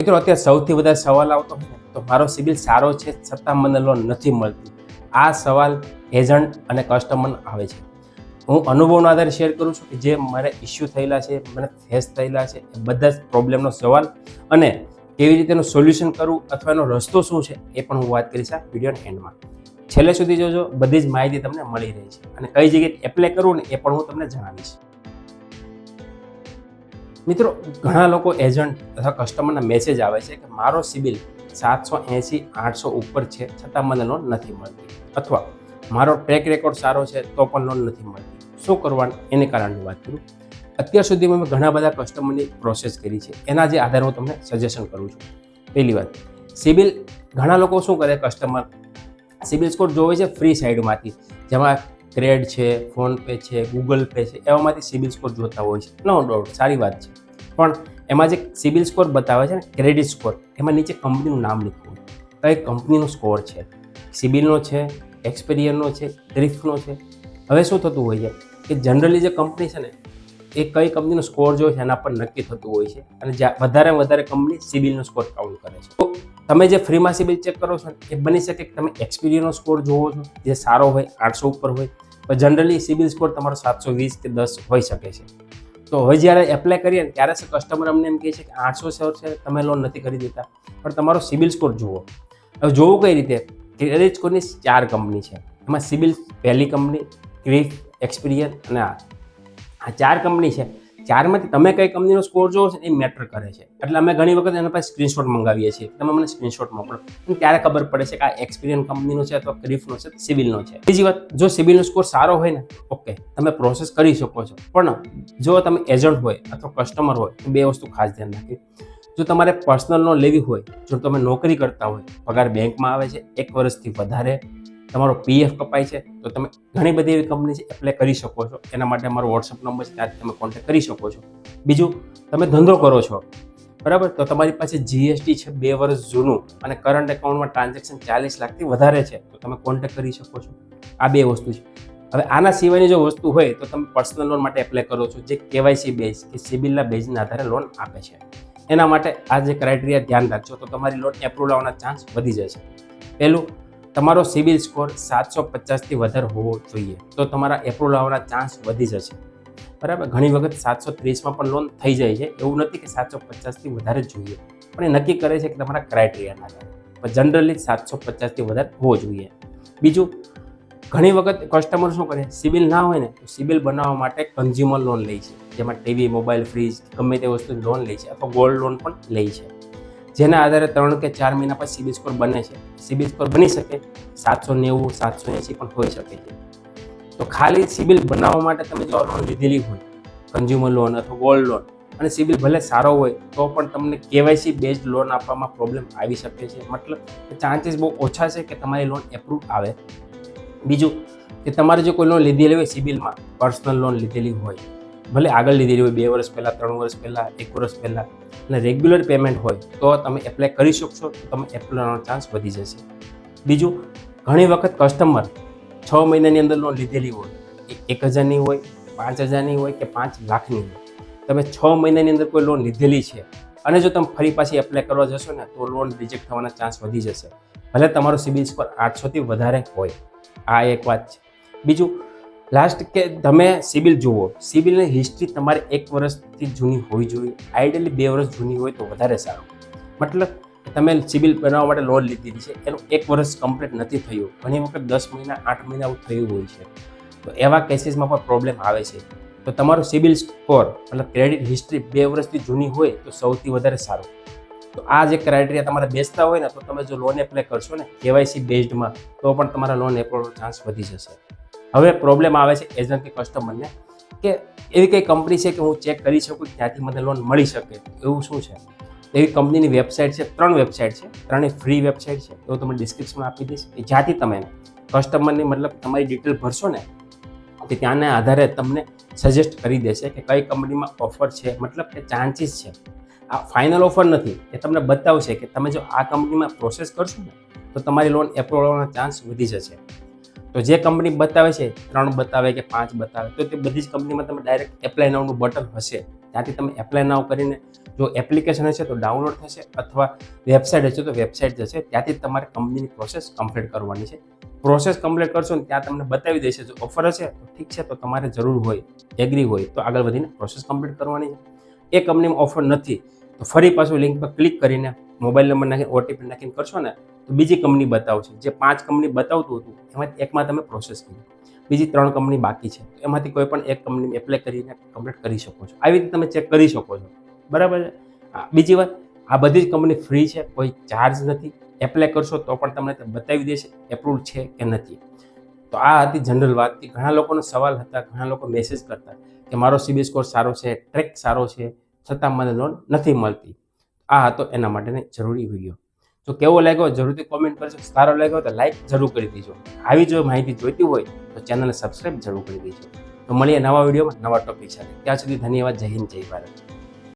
મિત્રો, અત્યારે સૌથી વધારે સવાલ આવતો હોય ને, તો મારો સિબિલ સારો છે છતાં મને લોન નથી મળતી. આ સવાલ એજન્ટ અને કસ્ટમર આવે છે. હું અનુભવના આધારે શેર કરું છું કે જે મારે ઇસ્યુ થયેલા છે, મને ફેસ થયેલા છે, એ બધા જ પ્રોબ્લેમનો સવાલ. અને કેવી રીતે એનું સોલ્યુશન કરવું અથવા એનો રસ્તો શું છે, એ પણ હું વાત કરીશ આ વિડીયોના એન્ડમાં છેલ્લે સુધી જોજો, બધી જ માહિતી તમને મળી રહી છે. અને કઈ જગ્યાએ એપ્લાય કરવું ને, એ પણ હું તમને જણાવીશ. મિત્રો, ઘણા લોકો એજન્ટ અથવા કસ્ટમરના મેસેજ આવે છે કે મારો સિબિલ સાતસો એંસી આઠસો ઉપર છે, છતાં મને લોન નથી મળતી. અથવા મારો ટ્રેક રેકોર્ડ સારો છે, તો પણ લોન નથી મળતી. શું કરવાનું? એને કારણની વાત કરું. અત્યાર સુધીમાં મેં ઘણા બધા કસ્ટમરની પ્રોસેસ કરી છે. એના જે આધારે હું તમને સજેશન કરું છું. પહેલી વાત, સિબિલ ઘણા લોકો શું કરે કસ્ટમર સિબિલ સ્કોર જોવે છે ફ્રી સાઇડમાંથી જેમાં ક્રેડ છે ફોનપે છે ગૂગલ પે છે, એવામાંથી સિબિલ સ્કોર જોતા હોય છે. નો ડાઉટ સારી વાત છે. પણ એમાં જે સિબિલ સ્કોર બતાવે છે ને ક્રેડિટ સ્કોર એમાં નીચે કંપનીનું નામ લખવું કઈ કંપનીનો સ્કોર છે? સિબિલનો છે એક્સપિરિયનનો છે થ્રિફ્ટનો છે. હવે શું થતું હોય છે કે જનરલી જે કંપની છે ને, એ કઈ કંપનીનો સ્કોર જો છે એના પર નક્કી થતું હોય છે અને જ્યાં વધારે કંપની સિબિલનો સ્કોર કાઉન્ટ કરે છે. તો તમે જે ફ્રીમાં સિબિલ ચેક કરો છો એ બની શકે કે તમે એક્સપિરિયન્સનો સ્કોર જોવો છો, જે સારો હોય, આઠસો ઉપર હોય પણ જનરલી સિબિલ સ્કોર તમારો સાતસો વીસ કે દસ હોઈ શકે છે. તો હવે જ્યારે એપ્લાય કરીએ ને ત્યારે કસ્ટમર અમને એમ કહે છે કે આઠસો છે, તમે લોન નથી કરી દેતા. પણ તમારો સિબિલ સ્કોર જુઓ. હવે જોવું કઈ રીતે? ક્રેડિટ સ્કોરની ચાર કંપની છે. એમાં સિબિલ પહેલી કંપની ક્રિફ એક્સપિરિયન અને આ. ચાર કંપની છે. ચારમાંથી તમે કઈ કંપનીનો સ્કોર જોવો છો, એ મેટર કરે છે. એટલે અમે ઘણી વખત એના પાસે સ્ક્રીનશોટ મંગાવીએ છીએ. તમે મને સ્ક્રીનશોટ મોકલો. ત્યારે ખબર પડે છે કે આ એક્સપિરિયન કંપનીનો છે અથવા ક્રિફનો છે સિવિલનો છે. બીજી વાત, જો સિવિલનો સ્કોર સારો હોય ને ઓકે તમે પ્રોસેસ કરી શકો છો. પણ જો તમે એજન્ટ હોય અથવા કસ્ટમર હોય બે વસ્તુ ખાસ ધ્યાન રાખવી જો તમારે પર્સનલ લોન લેવી હોય, જો તમે નોકરી કરતા હોય, પગાર બેંકમાં આવે છે, એક વર્ષથી વધારે તમારો પીએફ કપાય છે તો તમે ઘણી બધી એવી કંપની છે એપ્લાય કરી શકો છો. એના માટે અમારો વોટ્સઅપ નંબર છે ત્યાંથી તમે કોન્ટેક્ટ કરી શકો છો. બીજું તમે ધંધો કરો છો. બરાબર? તો તમારી પાસે જીએસટી છે બે વર્ષ જૂનું અને કરંટ એકાઉન્ટમાં ટ્રાન્ઝેક્શન ચાલીસ લાખથી વધારે છે તો તમે કોન્ટેક્ટ કરી શકો છો. આ બે વસ્તુ છે. હવે આના સિવાયની જો વસ્તુ હોય તો તમે પર્સનલ લોન માટે એપ્લાય કરો છો જે કેવાયસી બેઝ કે સિબિલના બેઝના આધારે લોન આપે છે. એના માટે આ જે ક્રાઇટેરિયા ધ્યાન રાખજો તો તમારી લોન એપ્રુવ આવવાના ચાન્સ વધી જશે. પહેલું તમારો સિવિલ સ્કોર સાતસો પચાસથી વધારે હોવો જોઈએ. તો તમારા એપ્રુવલ આવવાના ચાન્સ વધી જશે. બરાબર? ઘણી વખત સાતસો ત્રીસમાં પણ લોન થઈ જાય છે. એવું નથી કે સાતસો પચાસથી વધારે જ જોઈએ. પણ એ નક્કી કરે છે કે તમારા ક્રાઇટેરિયાના આધારે. પણ જનરલી સાતસો પચાસથી વધારે હોવો જોઈએ. બીજું, ઘણી વખત કસ્ટમર શું કરે? સિબિલ ના હોય ને, તો સિબિલ બનાવવા માટે કન્ઝ્યુમર લોન લે છે. જેમાં ટીવી મોબાઈલ ફ્રીજ ગમે તે વસ્તુ લોન લે છે અથવા ગોલ્ડ લોન પણ લે છે. જેના આધારે ત્રણ કે ચાર મહિના પછી સિબિલ સ્કોર બને છે. સિબિલ સ્કોર બની શકે, સાતસો નેવું, સાતસો એંસી પણ હોઈ શકે છે. તો ખાલી સિબિલ બનાવવા માટે તમે જો લોન લીધેલી હોય કન્ઝ્યુમર લોન અથવા ગોલ્ડ લોન અને સિબિલ ભલે સારો હોય, તો પણ તમને કેવાયસી બેઝડ લોન આપવામાં પ્રોબ્લેમ આવી શકે છે. મતલબ ચાન્સીસ બહુ ઓછા છે કે તમારી લોન એપ્રુવ આવે. બીજું કે તમારે જો કોઈ લોન લીધેલી હોય સિબિલમાં પર્સનલ લોન લીધેલી હોય ભલે આગળ લીધેલી હોય, બે વર્ષ પહેલાં, ત્રણ વર્ષ પહેલાં, એક વર્ષ પહેલાં, અને રેગ્યુલર પેમેન્ટ હોય, તો તમે એપ્લાય કરી શકશો, તો તમે એપ્લાયનો ચાન્સ વધી જશે. બીજું, ઘણી વખત કસ્ટમર છ મહિનાની અંદર લોન લીધેલી હોય એક હજારની હોય, પાંચ હજારની હોય કે પાંચ લાખની હોય. તમે છ મહિનાની અંદર કોઈ લોન લીધેલી છે, અને જો તમે ફરી પાછી એપ્લાય કરવા જશો ને, તો લોન રિજેક્ટ થવાના ચાન્સ વધી જશે. ભલે તમારો સિબિલ સ્કોર આઠસોથી વધારે હોય, આ એક વાત છે. બીજું લાસ્ટ કે તમે સિબિલ જુઓ સિબિલની હિસ્ટ્રી તમારે એક વર્ષથી જૂની હોવી જોઈએ. આઈડિયલી બે વર્ષ જૂની હોય તો વધારે સારું. મતલબ તમે સિબિલ બનાવવા માટે લોન લીધી છે, એનું એક વર્ષ કમ્પ્લીટ નથી થયું. ઘણી વખત દસ મહિના, આઠ મહિના થયું હોય છે. તો એવા કેસીસમાં પણ પ્રોબ્લેમ આવે છે. તો તમારો સિબિલ સ્કોર મતલબ ક્રેડિટ હિસ્ટ્રી બે વર્ષથી જૂની હોય તો સૌથી વધારે સારું. તો આ જે ક્રાઇટેરિયા તમારે બેસતા હોય ને, તો તમે જો લોન એપ્લાય કરશો ને કેવાયસી બેઝડમાં તો પણ તમારા લોન એપ્લાયનો ચાન્સ વધી જશે. હવે પ્રોબ્લેમ આવે છે એજન્ટ કે કસ્ટમરને કે એવી કઈ કંપની છે કે હું ચેક કરી શકું ત્યાંથી મને લોન મળી શકે? એવું શું છે? એવી કંપનીની વેબસાઇટ છે, ત્રણ વેબસાઇટ છે. ત્રણેય ફ્રી વેબસાઇટ છે. એવું તમને ડિસ્ક્રિપ્શનમાં આપી દઈશ કે જ્યાંથી તમે કસ્ટમરની મતલબ તમારી ડિટેલ ભરશો ને કે ત્યાંના આધારે તમને સજેસ્ટ કરી દેશે કે કઈ કંપનીમાં ઓફર છે. મતલબ કે ચાન્સીસ છે. આ ફાઇનલ ઓફર નથી. એ તમને બતાવશે કે તમે જો આ કંપનીમાં પ્રોસેસ કરશો ને, તો તમારી લોન એપ્રુવ આવવાનો ચાન્સ વધી જશે. તો જે કંપની બતાવે છે, ત્રણ બતાવે કે પાંચ બતાવે, તો તે બધી જ કંપનીમાં તમે ડાયરેક્ટ એપ્લાય નાવનું બટન હશે. ત્યાંથી તમે એપ્લાય નાવ કરીને જો એપ્લિકેશન હશે તો ડાઉનલોડ થશે અથવા વેબસાઇટ હશે તો વેબસાઇટ જશે. ત્યાંથી તમારે કંપનીની પ્રોસેસ કમ્પ્લીટ કરવાની છે. પ્રોસેસ કમ્પ્લીટ કરશો ને ત્યાં તમને બતાવી દેશે જો ઓફર હશે તો ઠીક છે, તો તમારે જરૂર હોય એગ્રી હોય, તો આગળ વધીને પ્રોસેસ કમ્પ્લીટ કરવાની છે. એ કંપનીમાં ઓફર નથી, તો ફરી પાછું લિંક પર ક્લિક કરીને મોબાઈલ નંબર નાખીને ઓટીપી નાખીને કરશો ને, તો બીજી કંપની બતાવશે જે પાંચ કંપની બતાવતું હતું એમાં એકમાં તમે પ્રોસેસ કરી બીજી ત્રણ કંપની બાકી છે. એમાંથી કોઈ પણ એક કંપની એપ્લાય કરીને કમ્પ્લીટ કરી શકો છો. આવી રીતે તમે ચેક કરી શકો છો. બરાબર છે? બીજી વાત, આ બધી જ કંપની ફ્રી છે, કોઈ ચાર્જ નથી. એપ્લાય કરશો તો પણ તમને બતાવી દેશે એપ્રુવ છે કે નથી. તો આ હતી જનરલ વાત કે ઘણા લોકોનો સવાલ હતા, ઘણા લોકો મેસેજ કરતા કે મારો સિબિલ સ્કોર સારો છે ટ્રેક સારો છે, છતાં મને લોન નથી મળતી. આ હતો એના માટેની જરૂરી વીડિયો જો કેવો લાગ્યો, જરૂરથી કોમેન્ટ કરજો. સારો લાગ્યો તો લાઈક જરૂર કરી દેજો. આવી જો માહિતી જોઈતી હોય તો ચેનલને સબસ્ક્રાઈબ જરૂર કરી દેજો. તો મળીએ નવા વિડીયોમાં નવા ટોપિક સાથે. ત્યાં સુધી ધન્યવાદ. જય હિન્દ, જય ભારત.